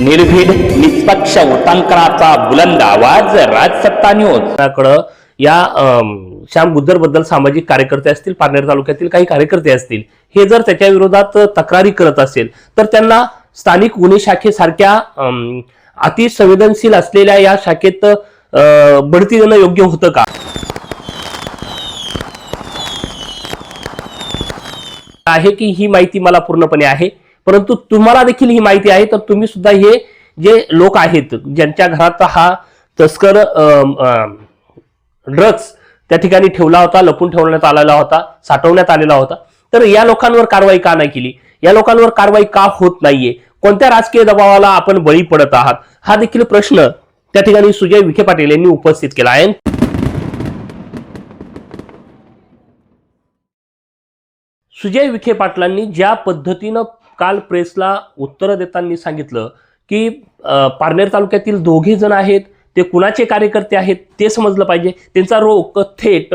निर्भीड निष्पक्ष उटांकनाचा बुलंद आवाज राजसत्ता न्यूज या श्याम गुज्जरबद्दल सामाजिक कार्यकर्ते असतील पारनेर तालुक्यातील काही कार्यकर्ते असतील हे जर त्याच्या विरोधात तक्रारी करत असेल तर त्यांना स्थानिक गुन्हे शाखेसारख्या अतिसंवेदनशील असलेल्या या शाखेत बढती देणं योग्य होतं का? आहे की ही माहिती मला पूर्णपणे आहे? परंतु तुम्हाला देखील ही माहिती आहे तर तुम्ही सुद्धा हे जे लोक आहेत ज्यांच्या घरात हा तस्कर ड्रग्स त्या ठिकाणी ठेवला होता लपून ठेवण्यात आलेला होता साठवण्यात आलेला होता तर या लोकांवर कारवाई का नाही केली? या लोकांवर कारवाई का होत नाहीये? कोणत्या राजकीय दबावाला आपण बळी पडत आहात? हा देखील प्रश्न त्या ठिकाणी सुजय विखे पाटील यांनी उपस्थित केला आहे. सुजय विखे पाटलांनी ज्या पद्धतीनं काल प्रेसला उत्तर देताना सांगितलं की पारनेर तालुक्यातील दोघे जण आहेत ते कुणाचे कार्यकर्ते आहेत ते समजलं पाहिजे. त्यांचा रोग थेट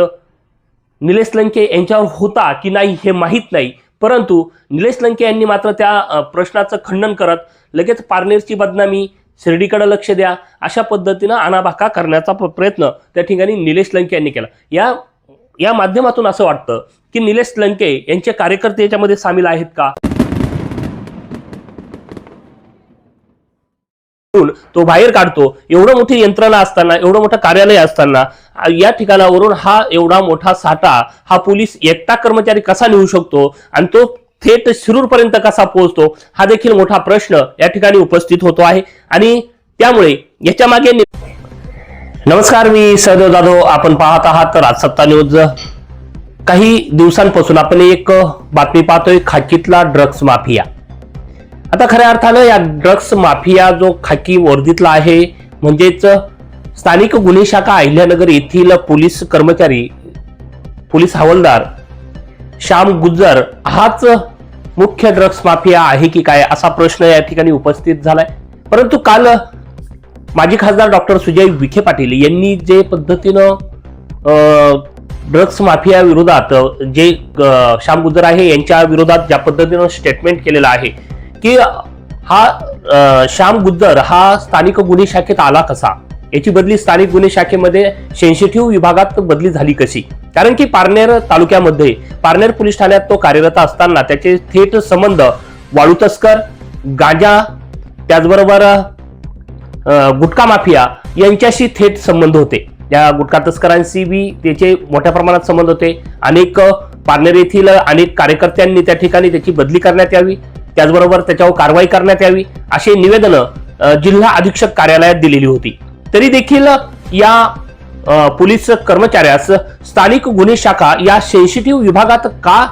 निलेश लंके यांच्यावर होता की नाही हे माहीत नाही. परंतु निलेश लंके यांनी मात्र त्या प्रश्नाचं खंडन करत लगेच पारनेरची बदनामी शिर्डीकडे लक्ष द्या अशा पद्धतीनं आणाभाका करण्याचा प्रयत्न त्या ठिकाणी निलेश लंके यांनी केला. या या माध्यमातून असं वाटतं की निलेश लंके यांचे कार्यकर्ते याच्यामध्ये सामील आहेत का? तो बाहेर काढतो एवढं मोठी यंत्रणा असताना एवढं मोठं कार्यालय असताना या ठिकाणावरून हा एवढा मोठा साठा हा पोलीस एकटा कर्मचारी कसा नेऊ शकतो? आणि तो थेट शिरूरपर्यंत कसा पोहोचतो? हा देखील मोठा प्रश्न या ठिकाणी उपस्थित होतो आहे. आणि त्यामुळे याच्या मागे नमस्कार मी सहदेव जाधव आपण पाहत आहात राजसत्ता न्यूज. काही दिवसांपासून आपण एक बातमी पाहतोय खाकीतला ड्रग्स माफिया. आता खऱ्या अर्थानं या ड्रग्स माफिया जो खाकी वर्दीतला आहे म्हणजेच स्थानिक गुन्हे शाखा अहिल्यानगर येथील पोलीस कर्मचारी पोलीस हवालदार श्याम गुज्जर हाच मुख्य ड्रग्स माफिया आहे की काय असा प्रश्न या ठिकाणी उपस्थित झालाय. परंतु काल माजी खासदार डॉक्टर सुजय विखे पाटील यांनी जे पद्धतीनं ड्रग्स माफिया विरोधात जे श्याम गुज्जर आहे यांच्या विरोधात ज्या पद्धतीनं स्टेटमेंट केलेलं आहे की हा श्याम गुद्दर हा स्थानिक गुन्हे शाखेत आला कसा? याची बदली स्थानिक गुन्हे शाखेमध्ये सेन्सिटिव्ह विभागात बदली झाली कशी? कारण की पारनेर तालुक्यामध्ये पारनेर पोलीस ठाण्यात तो कार्यरत असताना त्याचे थेट संबंध वाळू तस्कर गांजा त्याचबरोबर गुटखा माफिया यांच्याशी थेट संबंध होते. या गुटखा तस्करांशी बी त्याचे मोठ्या प्रमाणात संबंध होते. अनेक पारनेर येथील अनेक कार्यकर्त्यांनी त्या ठिकाणी त्याची बदली करण्यात यावी. त्याचबरोबर त्याच्यावर कारवाई करण्यात यावी असे निवेदनं जिल्हा अधीक्षक कार्यालयात दिलेली होती. तरी देखील या पोलीस कर्मचाऱ्यास स्थानिक गुन्हे शाखा या सेन्सिटिव्ह विभागात का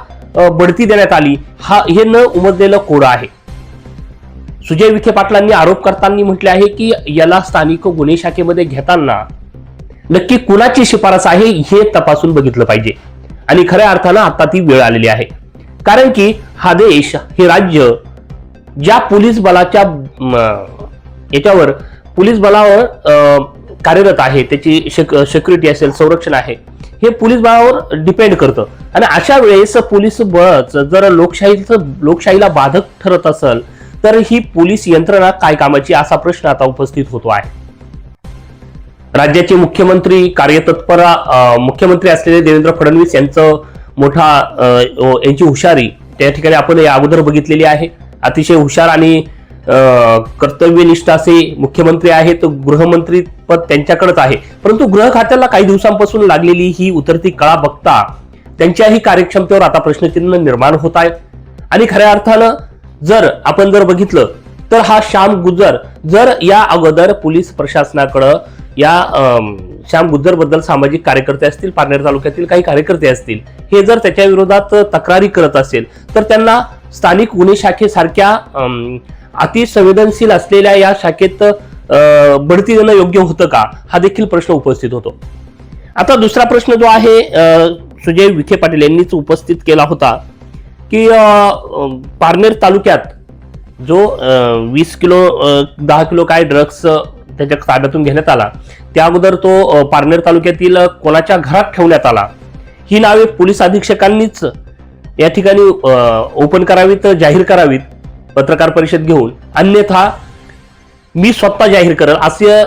बढती देण्यात आली हा हे न उमजलेलं कोड आहे. सुजय विखे पाटलांनी आरोप करताना म्हटले आहे की याला स्थानिक गुन्हे शाखेमध्ये घेताना नक्की कुणाची शिफारस आहे हे तपासून बघितलं पाहिजे. आणि खऱ्या अर्थानं आता ती वेळ आलेली आहे. कारण की हा देश हे राज्य ज्या पोलीस बलाच्या याच्यावर पोलीस बलावर कार्यरत आहे त्याची सिक्युरिटी असेल संरक्षण आहे हे पोलीस बळावर डिपेंड करतं. आणि अशा वेळेस पोलीस बळच जर लोकशाहीचं लोकशाहीला बाधक ठरत असेल तर ही पोलीस यंत्रणा काय कामाची असा प्रश्न आता उपस्थित होतो आहे. राज्याचे मुख्यमंत्री कार्यतत्पर मुख्यमंत्री असलेले देवेंद्र फडणवीस यांचं मोठा यांची हुशारी त्या ठिकाणी आपण या अगोदर बघितलेली आहे. अतिशय हुशार आणि कर्तव्यनिष्ठ असे मुख्यमंत्री आहेत गृहमंत्री पद त्यांच्याकडेच आहे. परंतु गृह खात्याला काही दिवसांपासून लागलेली ही उतरती कळा बघता त्यांच्याही कार्यक्षमतेवर आता प्रश्नचिन्ह निर्माण होत आहेत आणि खऱ्या अर्थानं जर आपण जर बघितलं तर हा श्याम गुजर जर या अगोदर पोलीस प्रशासनाकडं या श्याम गुज्जरबद्दल सामाजिक कार्यकर्ते असतील पारनेर तालुक्यातील काही कार्यकर्ते असतील हे जर त्याच्या विरोधात तक्रारी करत असेल तर त्यांना स्थानिक गुन्हे शाखेसारख्या अतिसंवेदनशील असलेल्या या शाखेत बढती देणं योग्य होतं का? हा देखील प्रश्न उपस्थित होतो. आता दुसरा प्रश्न जो आहे सुजय विखे पाटील यांनीच उपस्थित केला होता की पारनेर तालुक्यात जो वीस किलो दहा किलो काय ड्रग्स त्याच्या ताब्यातून घेण्यात आला. त्या अगोदर तो पारनेर तालुक्यातील कोणाच्या घरात ठेवण्यात आला. ही नावे पोलीस अधीक्षकांनीच या ठिकाणी ओपन करावीत जाहीर करावीत पत्रकार परिषद घेऊन. अन्यथा मी स्वतः जाहीर करेल असे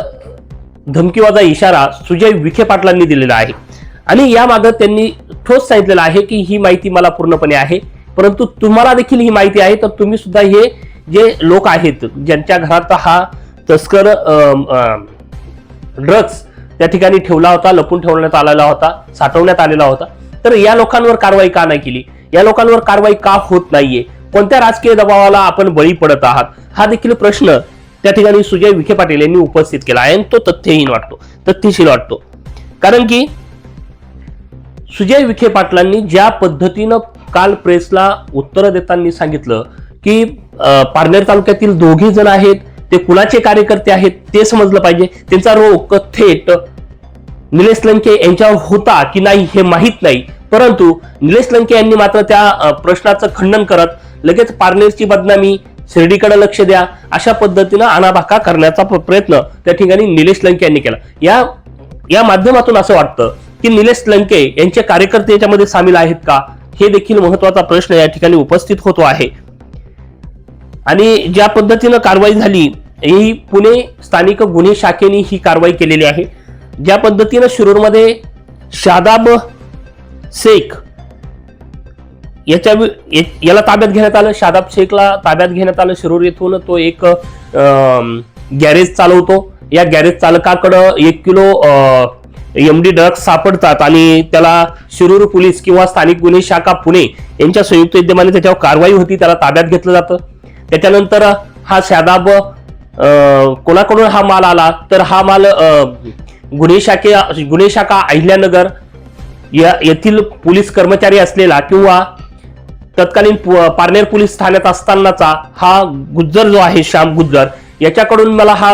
धमकीवाजा इशारा सुजय विखे पाटलांनी दिलेला आहे. आणि यामागं त्यांनी ठोस सांगितलेलं आहे की ही माहिती मला पूर्णपणे आहे. परंतु तुम्हाला देखील ही माहिती आहे तर तुम्ही सुद्धा हे जे लोक आहेत ज्यांच्या घरात हा तस्कर ड्रग्ज त्या ठिकाणी ठेवला होता लपून ठेवण्यात आलेला होता साठवण्यात आलेला होता. तर या लोकांवर कारवाई का नाही केली? या लोकांवर कारवाई का होत नाहीये? कोणत्या राजकीय दबावाला आपण बळी पडत आहात? हा देखील प्रश्न त्या ठिकाणी सुजय विखे पाटील यांनी उपस्थित केला. आहे आणि तो तथ्यहीन वाटतो तथ्यशील वाटतो. कारण की सुजय विखे पाटलांनी ज्या पद्धतीनं काल प्रेसला उत्तर देताना सांगितलं की पारनेर तालुक्यातील दोघे जण आहेत ते कुणाचे कार्यकर्ते आहेत ते समजलं पाहिजे. त्यांचा रोग थेट निलेश लंके यांच्यावर होता की नाही हे माहीत नाही. परंतु निलेश लंके यांनी मात्र त्या प्रश्नाचं खंडन करत लगेच पारनेरची बदनामी शिर्डीकडे लक्ष द्या अशा पद्धतीनं आणाभाका करण्याचा प्रयत्न त्या ठिकाणी निलेश लंके यांनी केला. या या माध्यमातून असं वाटतं की निलेश लंके यांचे कार्यकर्ते याच्यामध्ये सामील आहेत का? हे देखील महत्त्वाचा प्रश्न या ठिकाणी उपस्थित होतो आहे. आणि ज्या पद्धतीनं कारवाई झाली ही पुणे स्थानिक गुन्हे शाखेने ही कारवाई केलेली आहे. ज्या पद्धतीनं शिरूरमध्ये शादाब शेख याच्या याला ताब्यात घेण्यात आलं. शादाब शेखला ताब्यात घेण्यात आलं. शिरूर येथून तो एक गॅरेज चालवतो. या गॅरेज चालकाकडं एक किलो एम डी ड्रग्स सापडतात आणि त्याला शिरूर पोलीस किंवा स्थानिक गुन्हे शाखा पुणे यांच्या संयुक्त विद्यमाने त्याच्यावर कारवाई होती. त्याला ताब्यात घेतलं जातं. त्याच्यानंतर हा शादाब कोणाकडून हा माल आला तर हा माल गुन्हे शाखे गुन्हे शाखा अहिल्यानगर या येथील पोलीस कर्मचारी असलेला किंवा तत्कालीन पारनेर पोलीस ठाण्यात असतानाचा हा गुज्जर जो आहे श्याम गुज्जर याच्याकडून मला हा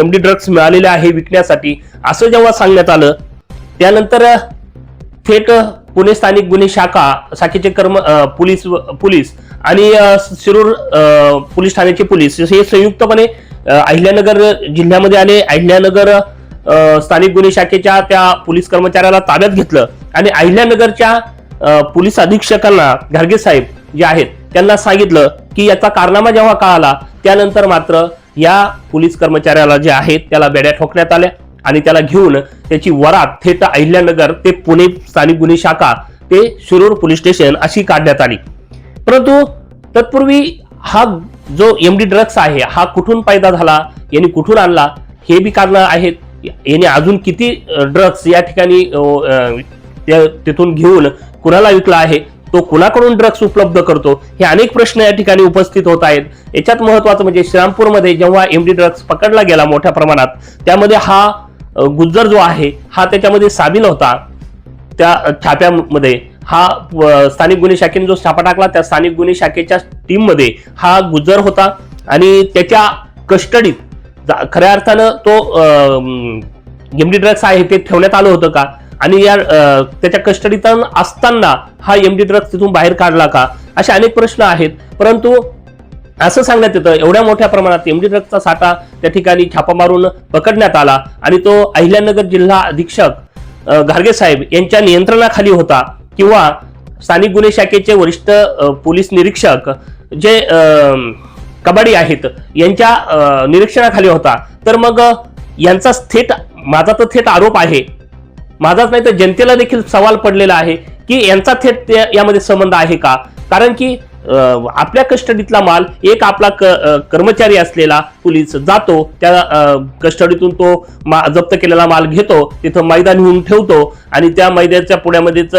एम डी ड्रग्स मिळालेले आहे विकण्यासाठी असं जेव्हा सांगण्यात आलं त्यानंतर थेट पुणे स्थानिक गुन्हे शाखा शाखेचे कर्म पोलीस पोलीस आणि शिरूर पोलीस ठाण्याचे पोलीस. हे संयुक्तपणे अहिल्यानगर जिल्ह्यामध्ये आले अहिल्यानगर स्थानिक गुन्हे शाखेच्या त्या पोलीस कर्मचाऱ्याला ताब्यात घेतलं. आणि अहिल्यानगरच्या पोलीस अधीक्षकांना घारगे साहेब जे आहेत त्यांना सांगितलं की याचा कारनामा जेव्हा कळाला त्यानंतर मात्र या पोलीस कर्मचाऱ्याला जे आहेत त्याला बेड्या ठोकण्यात आल्या आणि त्याला घेऊन त्याची वरात थेट अहिल्यानगर ते पुणे स्थानिक गुन्हे शाखा ते शिरूर पोलीस स्टेशन अशी काढण्यात आली. परंतु तत्पूर्वी हा जो एम डी ड्रग्स आहे हा कुठून पैदा झाला यांनी कुठून आणला हे बी कारण आहेत. याने अजून किती ड्रग्स या ठिकाणी तिथून घेऊन कुणाला विकला आहे तो कुणाकडून ड्रग्स उपलब्ध करतो हे अनेक प्रश्न या ठिकाणी उपस्थित होत आहेत. याच्यात महत्वाचं म्हणजे श्रीरामपूरमध्ये जेव्हा एम डी ड्रग्स पकडला गेला मोठ्या प्रमाणात त्यामध्ये हा गुज्जर जो आहे हा त्याच्यामध्ये सामील होता त्या छाप्यामध्ये. हा स्थानिक गुन्हे शाखेने जो छापा टाकला त्या स्थानिक गुन्हे शाखेच्या टीममध्ये हा गुजर होता आणि त्याच्या कस्टडीत जा- खऱ्या अर्थानं तो एम डी ड्रग्स आहे ते ठेवण्यात आलं होतं का? आणि या त्याच्या कस्टडीत असताना हा एम डी ड्रग्स तिथून बाहेर काढला का? असे अनेक प्रश्न आहेत. परंतु असं सांगण्यात येतं एवढ्या मोठ्या प्रमाणात एमडी ड्रग्सचा साठा त्या ठिकाणी छापा मारून पकडण्यात आला आणि तो अहिल्यानगर जिल्हा अधीक्षक अ, घारगे साहेब यांच्या नियंत्रणाखाली होता. किंवा स्थानिक गुन्हे शाखेचे वरिष्ठ पोलीस निरीक्षक जे अ, कबाडी आहेत यांच्या निरीक्षणाखाली होता. तर मग यांचा थेट माझा तर थेट आरोप आहे. माझाच नाही तर जनतेला देखील सवाल पडलेला आहे की यांचा थेट यामध्ये संबंध आहे का? कारण की आपल्या कस्टडीतला माल एक आपला क- कर्मचारी असलेला पोलीस जातो त्या कस्टडीतून तो मा- जप्त केलेला माल घेतो तिथं मैदान नेऊन ठेवतो आणि त्या मैद्याच्या पुण्यामध्येच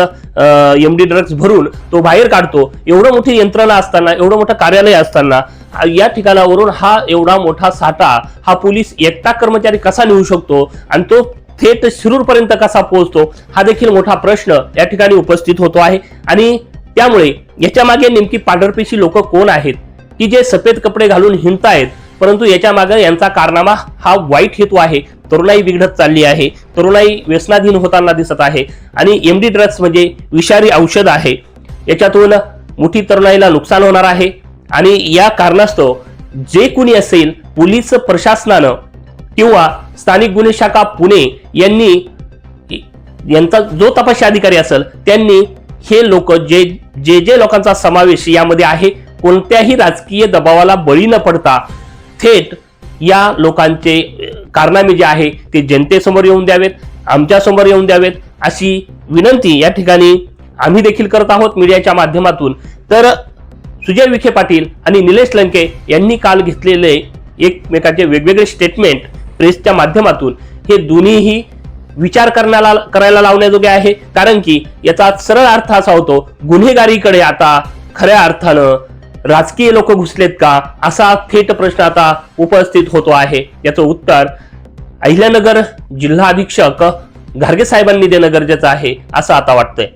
एम डी ड्रग्ज भरून तो बाहेर काढतो. एवढं मोठी यंत्रणा असताना एवढं मोठं कार्यालय असताना या ठिकाणावरून हा एवढा मोठा साठा हा पोलीस एकटा कर्मचारी कसा नेऊ शकतो आणि तो थेट शिरूरपर्यंत कसा पोहोचतो हा देखील मोठा प्रश्न या ठिकाणी उपस्थित होतो आहे. आणि त्यामुळे याच्या मागे नेमकी पांढरपेशी लोक कोण आहेत? की जे सफेद कपडे घालून हिंडतायत परंतु याच्या मागे यांचा कारनामा हा वाईट हेतू आहे. तरुणाई बिघडत चालली आहे. तरुणाई व्यसनाधीन होताना दिसत आहे. आणि एमडी ड्रग्स म्हणजे विषारी औषध आहे. याच्यातून मोठी तरुणाईला नुकसान होणार आहे. आणि या कारणास्तव जे कुणी असेल पोलीस प्रशासनानं किंवा स्थानिक गुन्हे शाखा पुणे यांनी यांचा जो तपासी अधिकारी असेल त्यांनी हे लोक जे जे जे लोकांचा समावेश यामध्ये आहे कोणत्याही राजकीय दबावाला बळी न पडता थेट या लोकांचे कारनामे जे आहे ते जनतेसमोर येऊन द्यावेत आमच्यासमोर येऊन द्यावेत अशी विनंती या ठिकाणी आम्ही देखील करत आहोत मीडियाच्या माध्यमातून. तर सुजय विखे पाटील आणि निलेश लंके यांनी काल घेतलेले एकमेकाचे वेगवेगळे स्टेटमेंट प्रेसच्या माध्यमातून. हे दोन्हीही विचार करण्याला करायला लावण्याजोगे आहे. कारण की याचा सरळ अर्थ असा होतो गुन्हेगारीकडे आता खऱ्या अर्थानं राजकीय लोक घुसलेत का? असा थेट प्रश्न आता उपस्थित होतो आहे. याचं उत्तर अहिल्यानगर जिल्हा अधीक्षक घारगे साहेबांनी देणं गरजेचं आहे असं आता वाटतंय.